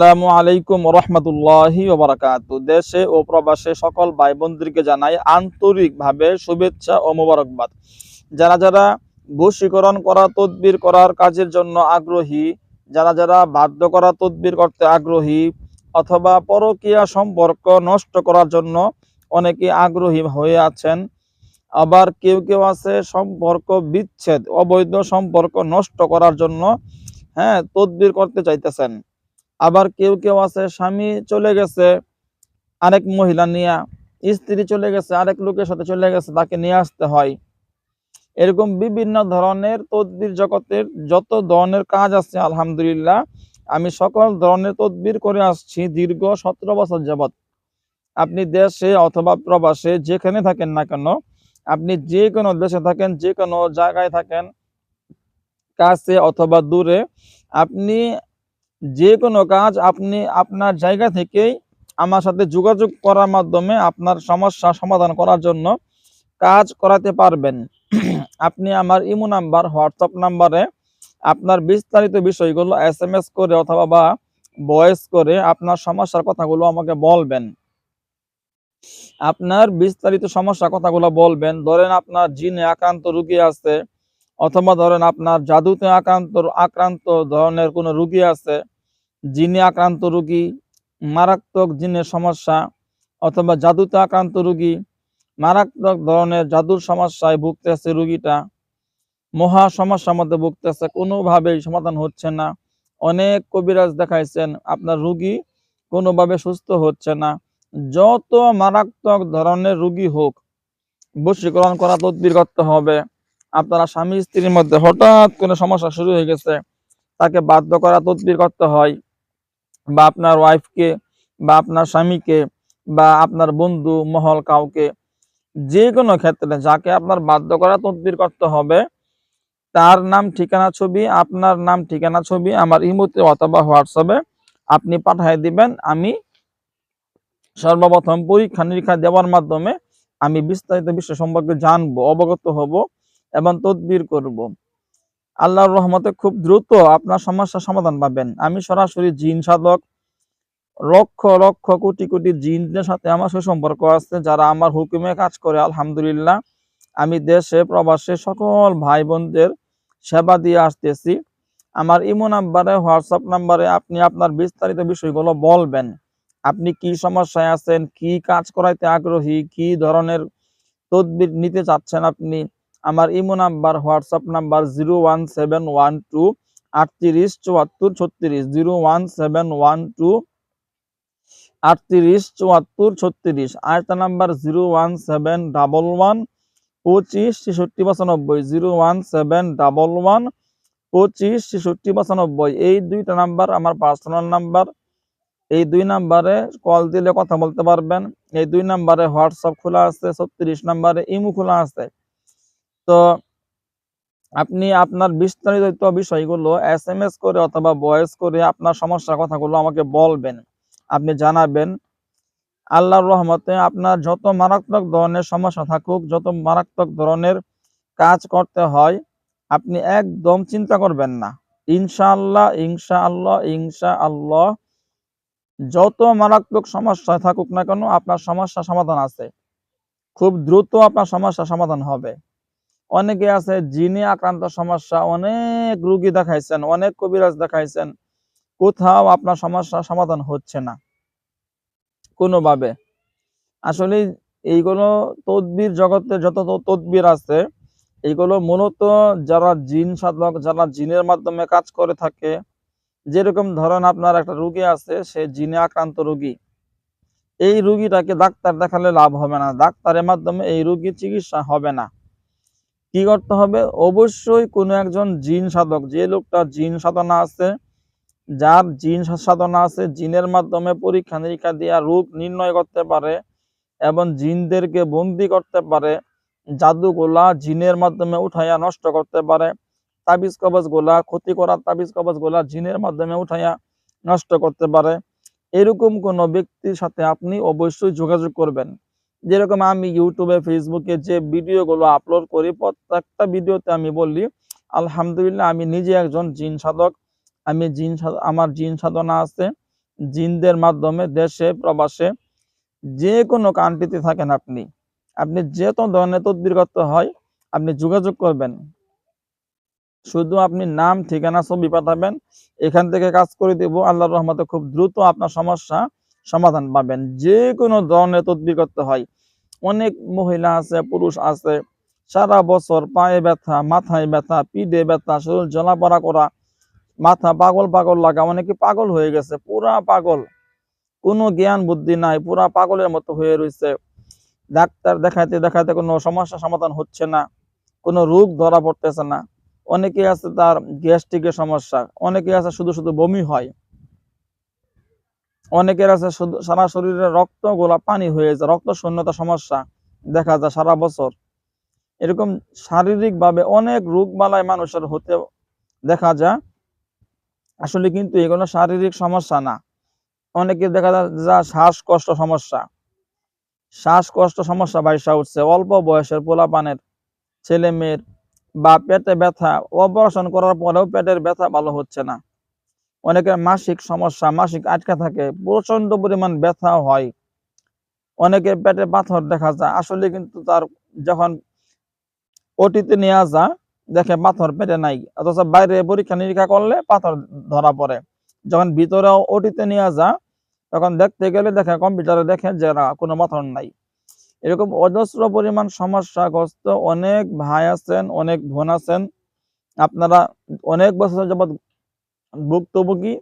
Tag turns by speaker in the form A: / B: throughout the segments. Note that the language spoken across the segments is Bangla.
A: আসসালামু আলাইকুম রহমতুল্লাহি ওবরাকাত। দেশে ও প্রবাসে সকল ভাই জানাই আন্তরিকভাবে শুভেচ্ছা ও যারা যারা করা, তদবির করার কাজের জন্য আগ্রহী, যারা যারা বাধ্য করা, তদবির করতে আগ্রহী অথবা পরকীয়া সম্পর্ক নষ্ট করার জন্য অনেকে আগ্রহী হয়ে আছেন, আবার কেউ কেউ আছে সম্পর্ক বিচ্ছেদ, অবৈধ সম্পর্ক নষ্ট করার জন্য হ্যাঁ তদবির করতে চাইতেছেন। আবার কেউ কেউ আছে, স্বামী চলে গেছে, আরেক মহিলা নিয়ে, স্ত্রী চলে গেছে, আরেক লোকের সাথে চলে গেছে, তাকে নিয়ে আসতে হয়। এরকম বিভিন্ন ধরনের তদবির জগতের যত ধরনের কাজ আছে, আলহামদুলিল্লাহ, আমি সকল ধরনের তদবির করে আসছি দীর্ঘ সতেরো বছর যাবৎ। আপনি দেশে অথবা প্রবাসে যেখানে থাকেন না কেন, আপনি যে কোনো দেশে থাকেন, যে কোনো জায়গায় থাকেন, কাছে অথবা দূরে, আপনি যে কোনো কাজ আপনি আপনার জায়গা থেকেই আমার সাথে যোগাযোগ করার মাধ্যমে আপনার সমস্যা সমাধান করার জন্য কাজ করাতে পারবেন। আপনি আমার ইমো নাম্বার, হোয়াটসঅ্যাপ নাম্বারে আপনার বিস্তারিত বিষয়গুলো এস এম এস করে অথবা বা ভয়েস করে আপনার সমস্যার কথাগুলো আমাকে বলবেন। আপনার বিস্তারিত সমস্যা কথাগুলো বলবেন। ধরেন আপনার জিনে আক্রান্ত রুগী আছে, অথবা ধরেন আপনার জাদুতে আক্রান্ত আক্রান্ত ধরনের কোনো রুগী আছে জিনে আক্রান্ত রুগী, মারাত্মক জিনের সমস্যা অথবা জাদুতে আক্রান্ত রুগী, মারাত্মক ধরনের জাদুর সমস্যায় ভুগতেছে রুগীটা। মহা সমস্যার মধ্যে ভুগতেছে, কোনোভাবেই সমাধান হচ্ছে না। অনেক কবিরাজ দেখাইছেন, আপনার রুগী কোনোভাবে সুস্থ হচ্ছে না। যত মারাত্মক ধরনের রুগী হোক, বশীকরণ করা তদবির করতে হবে। আপনারা স্বামী, স্ত্রীর মধ্যে হঠাৎ কোনো সমস্যা শুরু হয়ে গেছে, তাকে বাধ্য করা তদবির করতে হয়। বা আপনার ওয়াইফকে বা আপনার স্বামীকে বা আপনার বন্ধু, মহল কাউকে যে কোনো ক্ষেত্রে যাকে আপনার বাধ্য করা তদবির করতে হবে, তার নাম, ঠিকানা, ছবি, আপনার নাম, ঠিকানা, ছবি, আমার ইমোতে অথবা হোয়াটসঅ্যাপে আপনি পাঠিয়ে দিবেন। আমি সর্বপ্রথম পরীক্ষা নিরীক্ষা দেওয়ার মাধ্যমে আমি বিস্তারিত বিষয় সম্পর্কে জানব, অবগত হব এবং তদবির করব। আল্লাহর রহমতে খুব দ্রুত আপনার সমস্যার সমাধান পাবেন। আমি সরাসরি জিন সাধক, লক্ষ লক্ষ কোটি কোটি জিনদের সাথে আমার সুসম্পর্ক আছে, যারা আমার হুকুমে কাজ করে, আলহামদুলিল্লাহ। আমি দেশে, প্রবাসে সকল ভাই বোনদের সেবা দিয়ে আসতেছি। আমার ইমো নাম্বারে, হোয়াটসঅ্যাপ নাম্বারে আপনি আপনার বিস্তারিত বিষয়গুলো বলবেন। আপনি কি সমস্যায় আছেন, কি কাজ করাইতে আগ্রহী, কি ধরনের তদবির নিতে চাচ্ছেন আপনি? আমার imo number, WhatsApp number zero one seven one two আটত্রিশ চুয়াত্তর ছত্রিশ, zero one seven one two আটত্রিশ চুয়াত্তর ছত্রিশ। আরেকটা number zero one seven double one পঁচিশ ছেষট্টি পঁচানব্বই, zero one seven double one পঁচিশ ছেষট্টি পঁচানব্বই। এই দুইটা নাম্বার আমার পার্সোনাল নাম্বার। এই দুই নাম্বারে কল দিলে কথা বলতে পারবেন। এই দুই নাম্বারে হোয়াটসঅ্যাপ খোলা আছে, ছত্রিশ নাম্বারে ইমো খোলা আছে। তো আপনি আপনার বিস্তারিত বিষয়গুলো এস এম এস করে অথবা ভয়েস করে আপনার সমস্যার কথাগুলো আমাকে বলবেন। আপনি জানাবেন। আল্লাহর রহমতে আপনার যত মারাত্মক ধরনের সমস্যা থাকুক, যত মারাত্মক ধরনের কাজ করতে হয়, আপনি একদম চিন্তা করবেন না। ইনশাআল্লাহ ইনশা আল্লাহ ইনশা আল্লাহ যত মারাত্মক সমস্যা থাকুক না কেন আপনার সমস্যা সমাধান আছে। খুব দ্রুত আপনার সমস্যা সমাধান হবে। অনেকে আছে জিনে আক্রান্ত সমস্যা, অনেক রুগী দেখাইছেন, অনেক কবিরাজ দেখাইছেন, কোথাও আপনার সমস্যা সমাধান হচ্ছে না। কোনোভাবে। আসলে এইগুলো তদবির জগতে যত তদবির আছে, এইগুলো মূলত যারা জিন সাধক, যারা জিনের মাধ্যমে কাজ করে থাকে, যেরকম ধরেন আপনার একটা রুগী আছে, সে জিনে আক্রান্ত রুগী। এই রুগীটাকে ডাক্তার দেখালে লাভ হবে না। ডাক্তারের মাধ্যমে এই রুগীর চিকিৎসা হবে না। কি করতে হবে? অবশ্যই কোনো একজন জিন সাধক, যে লোকটা জিন সাধনা আছে, যার জিন সাধনা আছে, জিনের মাধ্যমে পরীক্ষা নিরীক্ষা দিয়া রূপ নির্ণয় করতে পারে এবং জিনদেরকে বন্দি করতে পারে, জাদুগুলা জিনের মাধ্যমে উঠাইয়া নষ্ট করতে পারে, তাবিজ কবজ গোলা ক্ষতি করার তাবিজ কবজ গোলা জিনের মাধ্যমে উঠাইয়া নষ্ট করতে পারে। এরকম কোন ব্যক্তির সাথে আপনি অবশ্যই যোগাযোগ করবেন। যেরকম আমি ইউটিউবে ফেসবুকে যে ভিডিওগুলো আপলোড করি, প্রত্যেকটা ভিডিওতে আমি বলি, আলহামদুলিল্লাহ, আমি নিজে একজন জিন সাধক। আমি জিন আমার জিন সাধনা আছে। জিনদের মাধ্যমে দেশে, প্রবাসে যে কোনো কান্ট্রিতে থাকেন আপনি। আপনি যে কোনো ধরনের তদবির করতে হয়, আপনি যোগাযোগ করবেন। শুধু আপনি নাম, ঠিকানা, ছবি পাঠাবেন। এখান থেকে কাজ করে দেব। আল্লাহর রহমতে খুব দ্রুত আপনার সমস্যা সমাধান পাবেন। যে কোনো ধরনের তদবির করতে হয়। অনেক মহিলা আছে, পুরুষ আছে, সারা বছর পায়ে ব্যথা, মাথায় ব্যথা, পিঠে ব্যথা, শরীর জ্বলাপড়া করা, মাথা পাগল পাগল লাগা, অনেকে পাগল হয়ে গেছে, পুরা পাগল। কোনো জ্ঞান বুদ্ধি নাই, পুরা পাগলের মতো হয়ে রয়েছে ডাক্তার দেখাইতে দেখাইতে কোনো সমস্যা সমাধান হচ্ছে না, কোনো রোগ ধরা পড়তেছে না। অনেকে আছে তার গ্যাস্ট্রিকের সমস্যা, অনেকে আছে শুধু শুধু বমি হয়। অনেকের আছে সারা শরীরে রক্ত গোলা পানি হয়ে যায়, রক্ত শূন্যতা সমস্যা দেখা যায় সারা বছর। এরকম শারীরিক ভাবে অনেক রোগ বালায় মানুষের হতে দেখা যায়। আসলে কিন্তু এগুলো শারীরিক সমস্যা না। অনেকে দেখা যায় যা শ্বাসকষ্ট সমস্যা। শ্বাসকষ্ট সমস্যা বাইসা উঠছে, অল্প বয়সের পোলাপানের ছেলে মেয়ের বা পেটে ব্যথা, অপারেশন করার পরেও পেটের ব্যথা ভালো হচ্ছে না। অনেকের মাসিক সমস্যা, মাসিক আটকা থাকে প্রচণ্ড পরিমাণ ব্যথা হয়। অনেকের পেটে পাথর দেখা যায়। আসলে কিন্তু তার যখন ওটিতে নেওয়া যায় দেখে পাথর পেটে নাই, অথচ বাইরে পরীক্ষা নিরীক্ষা করলে পাথর ধরা পড়ে। যখন ভিতরে ওটিতে নিয়ে যা তখন দেখতে গেলে দেখে, কম্পিউটারে দেখে যে না, কোনো পাথর নাই। এরকম অজস্র পরিমাণ সমস্যাগ্রস্ত অনেক ভাই আছেন, অনেক বোন আছেন। আপনারা অনেক বছর যাবৎ ভুক্তভোগী।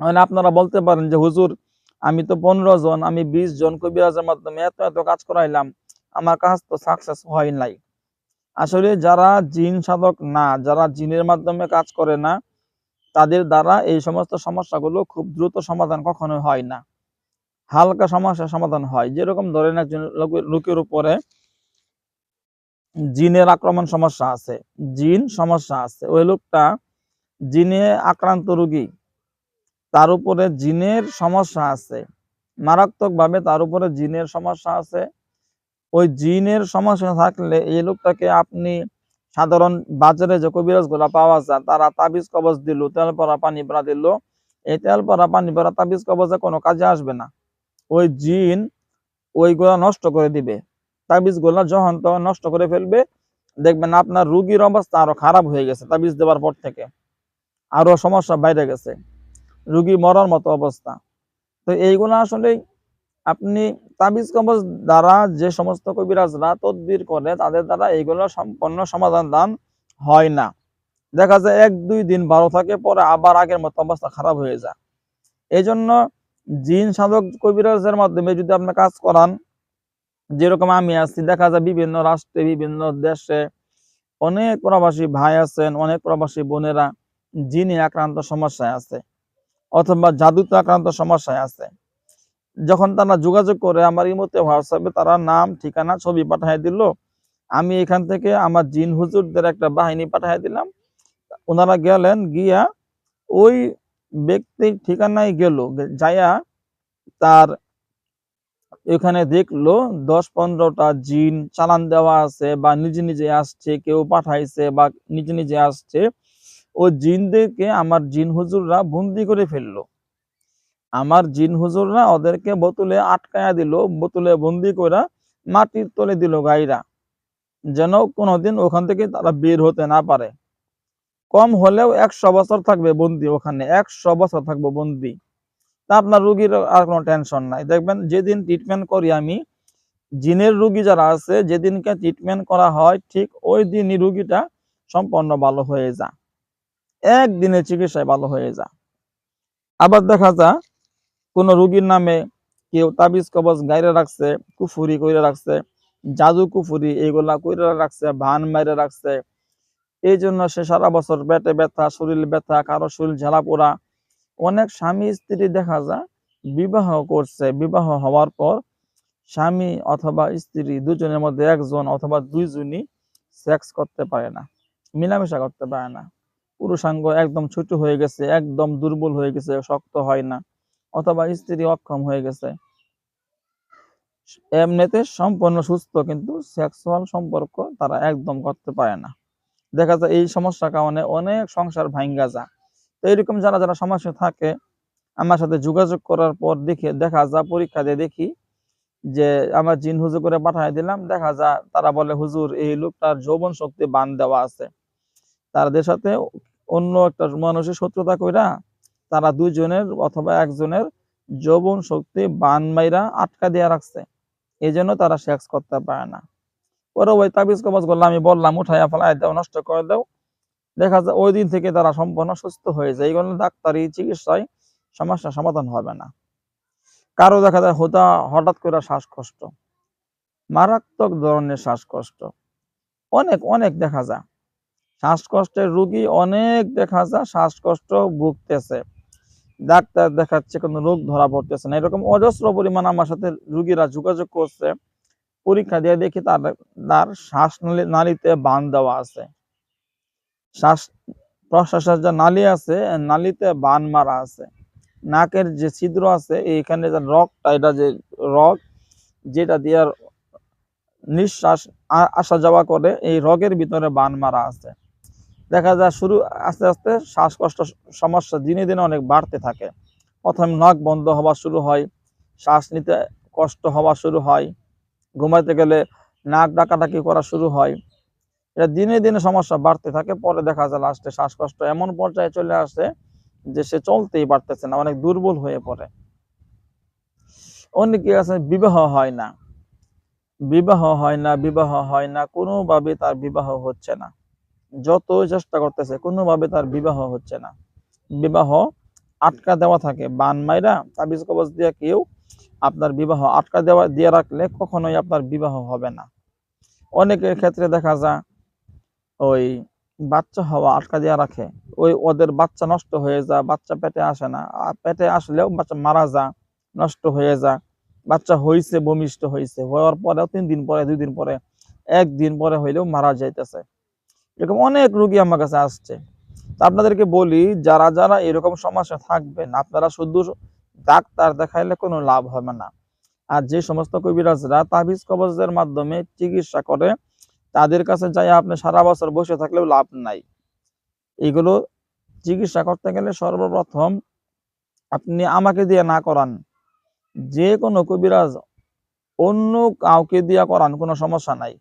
A: মানে আপনারা বলতে পারেন যে, হুজুর, আমি তো পনেরো জন, আমি বিশ জন কবিরাজের মাধ্যমে এত এত কাজ করাইলাম, আমার কাজ তো সাকসেস হয় নাই। আসলে যারা জিন সাধক না, যারা জিনের মাধ্যমে কাজ করে না, তাদের দ্বারা এই সমস্ত সমস্যাগুলো খুব দ্রুত সমাধান কখনোই হয় না। হালকা সমস্যার সমাধান হয়। যেরকম ধরেন একজন লোকের উপরে জিনের আক্রমণ সমস্যা আছে, জিন সমস্যা আছে, ওই লোকটা জিনে আক্রান্ত রোগী। তার উপরে জিনের সমস্যা আছে। মারাত্মকভাবে তার উপরে জিনের সমস্যা আছে। ওই জিনের সমস্যা থাকলে এই লোকটাকে আপনি সাধারণ বাজারে যে কবিরাজগুলা পাওয়া যায়, তারা তাবিজ কবজ দিল, তেল পরা পানি পরা দিল। এই তেল পরা পানি পরা তাবিজ কবজে কোনো কাজে আসবে না। ওই জিন ওইগুলা নষ্ট করে দিবে। তাবিজগুলা যখন তখন নষ্ট করে ফেলবে, দেখবেন আপনার রুগীর অবস্থা আরও খারাপ হয়ে গেছে তাবিজ দেওয়ার পর থেকে। আরও সমস্যা বাইরে গেছে। রুগী মরার মতো অবস্থা। তো এইগুলো আসলে আপনি তাবিজ কবজ দ্বারা যে সমস্ত কবিরাজরা তদবির করে, তাদের দ্বারা এইগুলো সম্পন্ন সমাধান দান হয় না। দেখা যায় এক, দুই দিন ভালো থাকে, পরে আবার আগের মতো অবস্থা খারাপ হয়ে যায়। এই জন্য জিন সাধক কবিরাজের মাধ্যমে যদি আপনি কাজ করান, যেরকম আমি আছি, দেখা যায় বিভিন্ন রাষ্ট্রে, বিভিন্ন দেশে অনেক প্রবাসী ভাই আছেন, অনেক প্রবাসী বোনেরা জিনে আক্রান্ত সমস্যায় আছে অথবা জাদুতে আক্রান্ত সমস্যায় আছে। যখন তারা যোগাযোগ করে, আমার ইমতে হোয়াটসঅ্যাপে তারা নাম, ঠিকানা ছবি পাঠিয়ে দিল। আমি এখান থেকে আমার জিন হুজুরদের একটা বাহিনী পাঠিয়ে দিলাম। ওনারা গেলেন, গিয়া ওই ব্যক্তির ঠিকানায় গেল। যাইয়া তার এখানে দেখল, দশ পনেরোটা জিন চালান দেওয়া আছে বা নিজে নিজে আসছে, কেউ পাঠাইছে বা নিজে নিজে আসছে। ও জিনদেরকে আমার জিন হুজুররা বন্দি করে ফেলল। আমার জিন হুজুররা ওদেরকে বোতলে আটকায়া দিল, বোতলে বন্দি করে মাটির তলে দিল গাইরা, যেন কোনোদিন ওখান থেকে তারা বের হতে না পারে। কম হলেও একশো বছর থাকবে বন্দি ওখানে, একশো বছর থাকব বন্দি। তা আপনার রুগীর আর কোনো টেনশন নাই। দেখবেন যেদিন ট্রিটমেন্ট করি আমি, জিনের রুগী যারা আছে, যেদিনকে ট্রিটমেন্ট করা হয়, ঠিক ওই দিনই রুগীটা সম্পূর্ণ ভালো হয়ে যায়। একদিনের চিকিৎসায় ভালো হয়ে যায়। আবার দেখা যায়, কোন রুগীর নামে কেউ তাবিজ কবজ গাইরে রাখছে, কুফুরি কইরে রাখছে, জাদু কুফুরি এগুলা কইরে রাখছে, ভান মাইরে রাখছে। এই জন্য সে সারা বছর পেটে ব্যথা, শরীর ব্যথা, কারও শরীর ঝালা পোড়া। অনেক স্বামী স্ত্রী দেখা যায়, বিবাহ করছে। বিবাহ হওয়ার পর স্বামী অথবা স্ত্রী দুজনের মধ্যে একজন অথবা দুইজনই সেক্স করতে পারে না, মিলামেশা করতে পারে না। পুরুষাঙ্গ একদম ছোট হয়ে গেছে, একদম দুর্বল হয়ে গেছে, শক্ত হয় না, অথবা স্ত্রী অক্ষম হয়ে গেছে। এমনিতে সম্পূর্ণ সুস্থ, কিন্তু সেক্সুয়াল সম্পর্ক তারা একদম করতে পারে না। দেখা যায় এই সমস্যার কারণে অনেক সংসার ভাঙ্গা যায়। তো এরকম যারা যারা সমস্যা থাকে, আমার সাথে যোগাযোগ করার পর দেখে, দেখা যা পরীক্ষা দিয়ে দেখি যে, আমার জিন হুজুর করে পাঠাই দিলাম, দেখা যায় তারা বলে, হুজুর, এই লোকটার যৌবন শক্তি বান দেওয়া আছে। তাদের সাথে অন্য একটা মানুষের শত্রুতা কইরা তারা দুইজনের অথবা একজনের যৌবন শক্তি বান মাইরা আটকা দিয়ে রাখছে। এই জন্য তারা সেক্স করতে পারে না। পরে ওই তাবিজ কবজ করলে আমি বললাম, উঠাইয়া ফেলাই দাও, নষ্ট করে দাও। দেখা যায় ওই দিন থেকে তারা সম্পূর্ণ সুস্থ হয়ে যায়। এইগুলো ডাক্তারি, চিকিৎসায় সমস্যা সমাধান হবে না। কারও দেখা যায় হতা হঠাৎ করে শ্বাসকষ্ট, মারাত্মক ধরনের শ্বাসকষ্ট। অনেক অনেক দেখা যায়। শ্বাসকষ্টের রুগী অনেক দেখা যায় শ্বাসকষ্ট ভুগতেছে। ডাক্তার দেখাচ্ছে কোনো রোগ ধরা পড়তেছে না। এরকম অজস্র পরিমাণ আমার সাথে রুগীরা যোগাযোগ করছে। পরীক্ষা দিয়ে দেখি তার তার শ্বাস নালী- নালীতে বান দেওয়া আছে। শ্বাস, প্রশ্বাসের যে নালী আছে নালীতে বান মারা আছে। নাকের যে ছিদ্র আছে, এইখানে যে রগটা এটা যে রগ, যেটা দিয়ে নিঃশ্বাস আসা যাওয়া করে, এই রগের ভিতরে বান মারা আছে। দেখা যায় শুরু, আস্তে আস্তে শ্বাসকষ্ট সমস্যা দিনে দিনে অনেক বাড়তে থাকে। প্রথম নাক বন্ধ হওয়া শুরু হয়, শ্বাস নিতে কষ্ট হওয়া শুরু হয়, ঘুমাইতে গেলে নাক ডাকাডাকি করা শুরু হয়। এটা দিনে দিনে সমস্যা বাড়তে থাকে, পরে দেখা যায় লাস্টে শ্বাসকষ্ট এমন পর্যায়ে চলে আসে যে সে চলতেই পারতেছে না, অনেক দুর্বল হয়ে পড়ে। অনেকে আছে বিবাহ হয় না। বিবাহ হয় না, বিবাহ হয় না, কোনোভাবে তার বিবাহ হচ্ছে না। যত চেষ্টা করতেছে, কোনোভাবে তার বিবাহ হচ্ছে না। বিবাহ আটকা দেওয়া থাকে, বান মাইরা তাবিজ কবজ দিয়ে কেউ আপনার বিবাহ আটকা দেওয়া, দিয়ে রাখলে কখনোই আপনার বিবাহ হবে না। অনেকের ক্ষেত্রে দেখা যায়, ওই বাচ্চা হওয়া আটকা দিয়ে রাখে, ওই ওদের বাচ্চা নষ্ট হয়ে যায়, বাচ্চা পেটে আসে না। পেটে আসলেও বাচ্চা মারা যা নষ্ট হয়ে যা বাচ্চা হইছে ভূমিষ্ঠ হইছে, হওয়ার পরেও তিন দিন পরে, দুই দিন পরে, একদিন পরে হইলেও মারা যাইতেছে। এরকম অনেক রুগী আমার কাছে আসছে। তা আপনাদেরকে বলি, যারা যারা এরকম সমস্যা থাকবেন, আপনারা শুধু ডাক্তার দেখাইলে কোনো লাভ হবে না। আর যে সমস্ত কবিরাজরা তাবিজ কবজের মাধ্যমে চিকিৎসা করে, তাদের কাছে যাই আপনি সারা বছর বসে থাকলেও লাভ নাই। এগুলো চিকিৎসা করতে গেলে সর্বপ্রথম আপনি আমাকে দিয়ে না করান। যে কোনো কবিরাজ অন্য কাউকে দিয়া করান, কোনো সমস্যা নাই।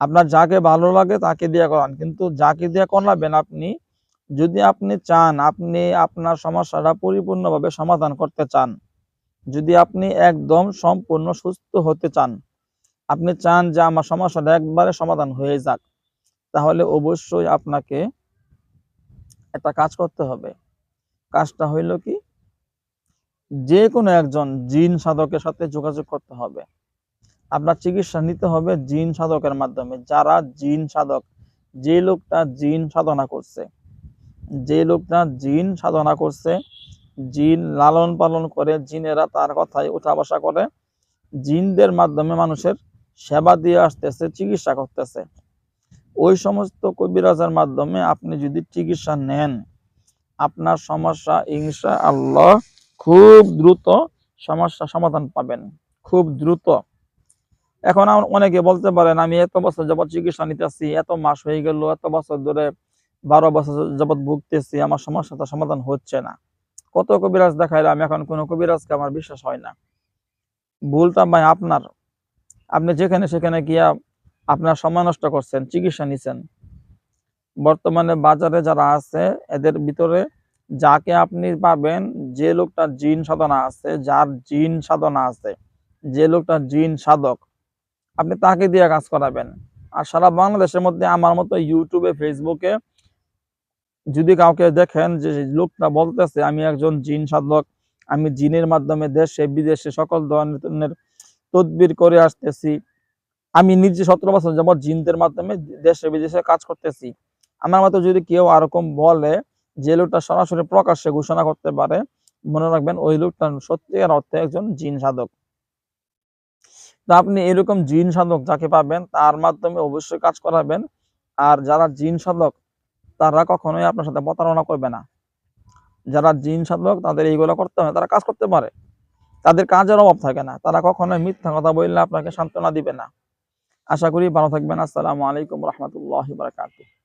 A: আপনার যাকে ভালো লাগে তাকে দিয়ে করান। কিন্তু যাকে দিয়ে করাবেন আপনি, যদি আপনি চান, আপনি আপনার সমস্যাটা পরিপূর্ণভাবে সমাধান করতে চান, যদি আপনি একদম সম্পূর্ণ সুস্থ হতে চান, আপনি চান যে আমার সমস্যাটা একবারে সমাধান হয়ে যাক, তাহলে অবশ্যই আপনাকে একটা কাজ করতে হবে। কাজটা হইল কি? যে কোনো একজন জিন সাধকের সাথে যোগাযোগ করতে হবে। আপনার চিকিৎসা নিতে হবে জিন সাধকের মাধ্যমে। যারা জিন সাধক, যে লোকটা জিন সাধনা করছে, যে লোকটা জিন সাধনা করছে, জিন লালন পালন করে, জিনেরা তার কথায় উঠা বসা করে, জিনদের মাধ্যমে মানুষের সেবা দিয়ে আসতেছে, চিকিৎসা করতেছে। ওই সমস্ত কবিরাজের মাধ্যমে আপনি যদি চিকিৎসা নেন, আপনার সমস্যা ইনশা আল্লাহ খুব দ্রুত সমস্যা সমাধান পাবেন। খুব দ্রুত। এখন অনেকে বলতে পারেন, আমি এত বছর যাবত চিকিৎসা নিতেছি, এত মাস হয়ে গেল, এত বছর ধরে বারো বছর যাবত ভুগতেছি, আমার সমস্যাটা সমাধান হচ্ছে না। কত কবিরাজ দেখাইলে, আমি এখন কোনো কবিরাজকে আমার বিশ্বাস হয় না। ভুলটা ভাই আপনার। আপনি যেখানে সেখানে গিয়া আপনার সময় নষ্ট করছেন, চিকিৎসা নিছেন। বর্তমানে বাজারে যারা আছে, এদের ভিতরে যাকে আপনি পাবেন, যে লোকটা জিন সাধনা আছে, যার জিন সাধনা আছে, যে লোকটা জিন সাধক আপনি তাকে দিয়ে কাজ করাবেন। আর সারা বাংলাদেশের মধ্যে আমার মতো ইউটিউবে, ফেসবুকে যদি কাউকে দেখেন যে লোকটা বলতেছে, আমি একজন জিন সাধক, আমি জিনের মাধ্যমে দেশে, বিদেশে সকল ধরনের তদবির করে আসতেছি, আমি নিজে সতেরো বছর যাবৎ জিনদের মাধ্যমে দেশে, বিদেশে কাজ করতেছি। আমার মতো যদি কেউ আরকম বলে যে লোকটা সরাসরি প্রকাশ্যে ঘোষণা করতে পারে, মনে রাখবেন ওই লোকটা সত্যিকার অর্থে একজন জিন সাধক। তো আপনি এরকম জিন সাধক যাকে পাবেন, তার মাধ্যমে অবশ্যই কাজ করাবেন। আর যারা জিন সাধক, তারা কখনোই আপনার সাথে প্রতারণা করবে না। যারা জিন সাধক, তাদের এইগুলো করতে হবে তারা কাজ করতে পারে। তাদের কাজের অভাব থাকে না, তারা কখনোই মিথ্যা কথা বললে আপনাকে সান্ত্বনা দিবে না। আশা করি ভালো থাকবেন। আসসালামু আলাইকুম রহমতুল্লাহ বারকাতুহ।